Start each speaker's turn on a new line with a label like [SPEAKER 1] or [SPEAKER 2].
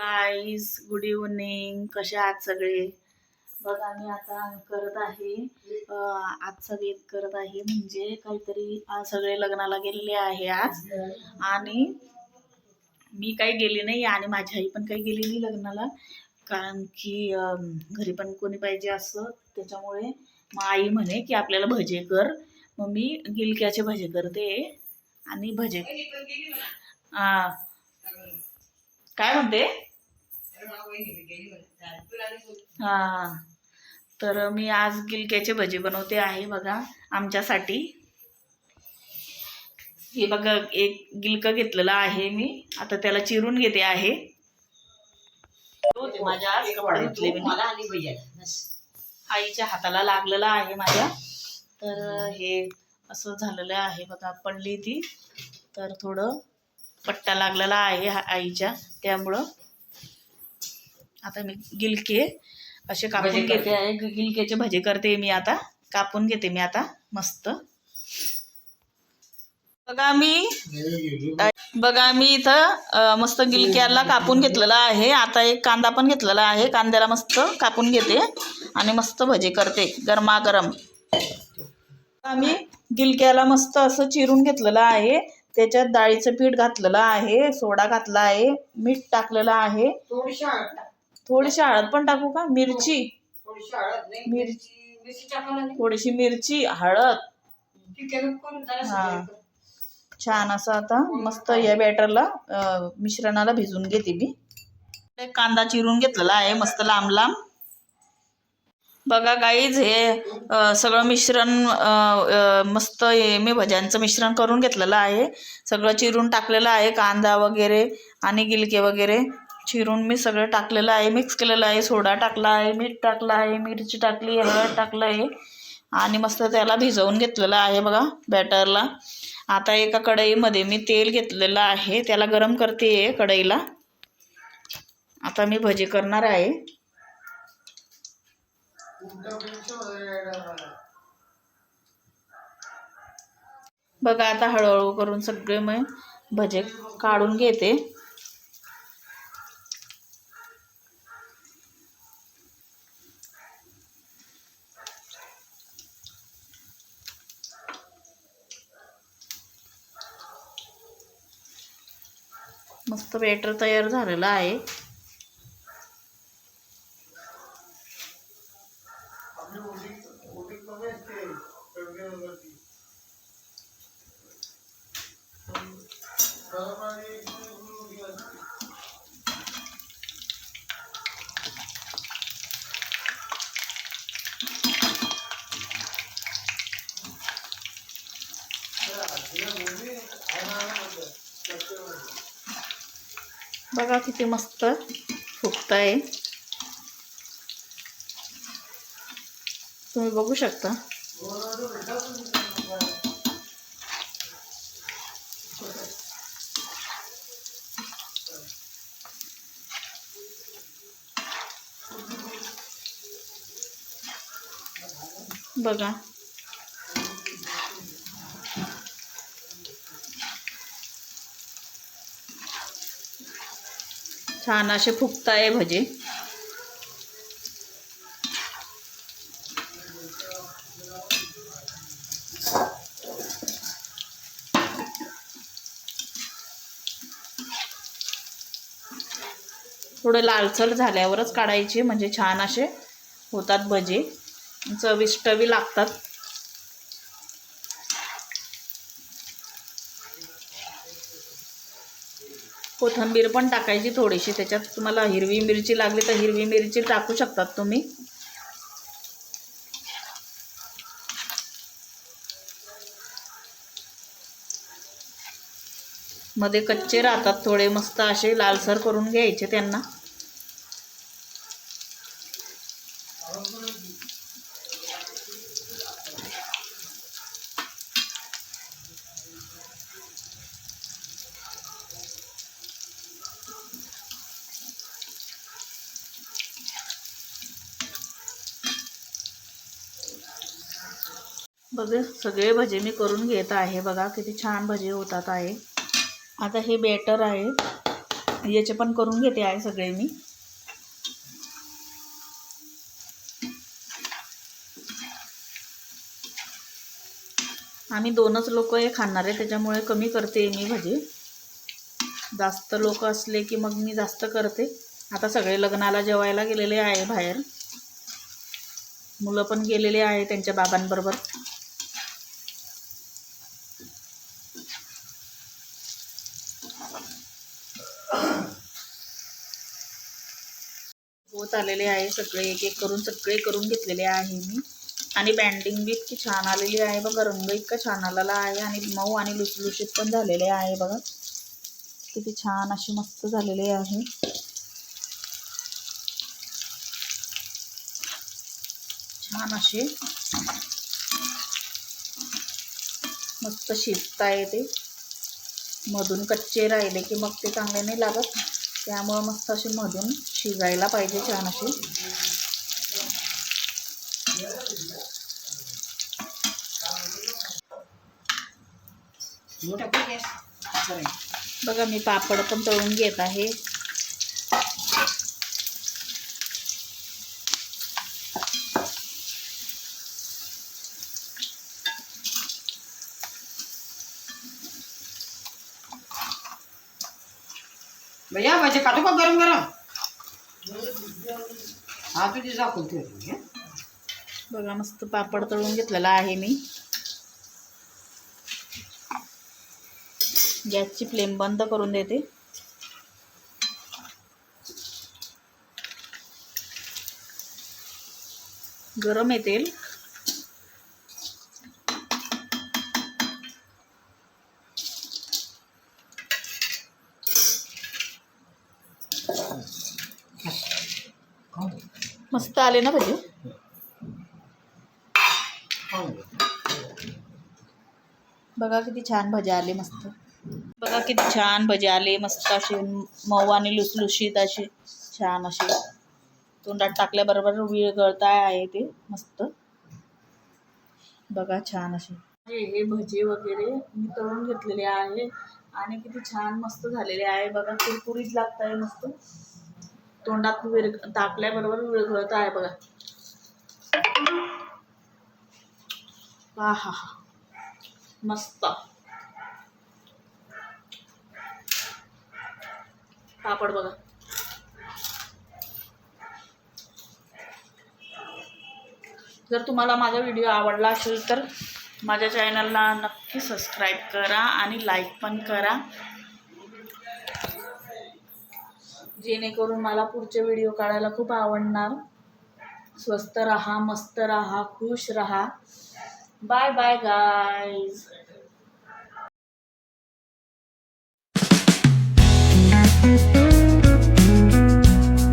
[SPEAKER 1] गाईस good evening कसे आहात सगळे? बघा मी आता करत आहे आजचा बेत करत आहे. म्हणजे काहीतरी आज सगळे लग्नाला गेलेले आहे आज. आणि मी काही गेली नाही आणि माझी आई पण काही गेली नाही लग्नाला. कारण की घरी पण कोणी पाहिजे असं. त्याच्यामुळे मग आई म्हणे की आपल्याला भजे कर. मग मी गिलक्याचे भजे करते आणि भजे. काय म्हणते? हा. तर मी आज गिलक्याचे भजे बनवते आहे बघा आमच्यासाठी. हे बघा एक गिलकं घेतलेलं आहे मी. आता त्याला चिरून घेते आहे. माझ्या आज. कपडे धुतले मी
[SPEAKER 2] मला आली पाहिजे
[SPEAKER 1] आईच्या हाताला लागलेलं आहे माझ्या. तर हे असं झालेलं आहे बघा पडली ती. तर थोडं पट्टा लागलेला आहे आईच्या त्यामुळं. आता मी गिलके असे कापून
[SPEAKER 2] भजे करते.
[SPEAKER 1] घेते आहे. ग- गिलक्याचे भजे करते मी आता. कापून घेते मी आता. मस्त. बघा मी. बघा मी इथं मस्त गिलक्याला कापून घेतलेला आहे. आता एक कांदा पण घेतलेला आहे. कांद्याला मस्त कापून घेते आणि मस्त भजे करते. गरमागरम. आम्ही गिलक्याला मस्त असं चिरून घेतलेलं आहे. त्याच्यात डाळीचं पीठ घातलेलं आहे. सोडा घातला आहे. मीठ टाकलेलं आहे.
[SPEAKER 2] थोडीशी हळद
[SPEAKER 1] पण टाकू का मिरची
[SPEAKER 2] थोडीशी हळद नाही
[SPEAKER 1] मिरची.
[SPEAKER 2] मिरची टाकायला नाही.
[SPEAKER 1] थोडीशी मिरची हळद
[SPEAKER 2] करून
[SPEAKER 1] हा.
[SPEAKER 2] हे.
[SPEAKER 1] छान असं आता मस्त या बॅटरला अ, मिश्रणाला भिजून घेते मी एक कांदा चिरून घेतलेला आहे मस्त लांब लांब बघा गाईज हे अ, सगळं मिश्रण अ, अ, मस्त हे मी भज्यांचं मिश्रण करून घेतलेलं आहे सगळं चिरून टाकलेलं आहे कांदा वगैरे आणि गिलके वगैरे चिरून मी सगळं टाकलेलं आहे मिक्स केलेलं आहे सोडा टाकला आहे मीठ टाकलं आहे मिरची टाकली हळद टाकलं आहे आणि मस्त त्याला भिजवून घेतलेलं आहे बघा बॅटरला. आता एका कढईमध्ये मी तेल घेतलेलं आहे त्याला गरम करते कढईला. आता मी भजी करणार आहे. बघा आता हळूहळू करून सगळे मी भजे काढून घेते. मस्त बॅटर तयार झालेलं आहे. बघा किती मस्त फुगत आहे तुम्ही बघू शकता. बघा. छान असे फुगताय भजे. थोडं लालसर झाल्यावरच काढायचे म्हणजे छान असे होतात भजे. चविष्टवी लागतात. कोथिंबीर पण टाकायची थोडीशी त्याच्यात तुम्हाला हिरवी मिरची लागली तर हिरवी मिरची टाकू शकतात तुम्ही. मध्ये कच्चे राहतात थोडे मस्त असे लालसर करून घ्यायचे त्यांना. बघा सगळे भजे मी करून घेत आहे. बघा किती छान भजे होतात आहे. आता हे बॅटर आहे. याचे पण करून घेते आहे सगळे मी. आम्ही दोनच लोक हे खाणार आहे त्याच्यामुळे कमी करते मी भजे. जास्त लोक असले की मग मी जास्त करते. आता सगळे लग्नाला जेवायला गेलेले आहे बाहेर. मुलं पण गेलेले आहे त्यांच्या बाबांबरोबर. करत आलेले आहे. सगळे एक एक करून सगळे करून घेतलेले आहे मी. आणि बँडिंग बी इतकी छान आलेली आहे बघा. रंग इतका छान आलेला आहे. आणि मऊ आणि लुसलुशीत पण झालेले आहे बघा. किती छान अशी मस्त झालेले आहे. छान असे मस्त शिजता येते. मधून कच्चे राहिले की मग ते चांगले नाही लागत. त्यामुळं मस्त असे मधून शिजायला पाहिजे छान
[SPEAKER 2] आहे.
[SPEAKER 1] बघा मी पापड पण तळून घेत आहे
[SPEAKER 2] भैया माझे काटू का गरम गरम? हा तुझी झाकून ठेव
[SPEAKER 1] बघा मस्त पापड तळून घेतलेला आहे मी. गॅसची फ्लेम बंद करून देते. गरम येतील मस्त आले ना भजी? बघा किती छान भजे आले मस्त. बघा किती छान भजे आले मस्त असे मऊ आणि लुसलुशीत असे छान असे तोंडात टाकल्याबरोबर विरघळता आहे ते मस्त. बघा छान असे हे हे भजे वगैरे मी तळून घेतलेले आहे आणि किती छान मस्त झालेले आहे. बघा कुरकुरीत लागत आहे मस्त. तोंडात विरग टाकल्याबरोबर विरघळत आहे बघा. हा हा हा. मस्त. पापड बघा. जर तुम्हाला माझा व्हिडिओ आवडला असेल तर माझ्या चॅनलला नक्की सबस्क्राईब करा आणि लाईक पण करा. जेणेकरून मला पुढचे व्हिडिओ काढायला खूप आवडणार. स्वस्त रहा मस्त रहा खुश रहा. Bye bye guys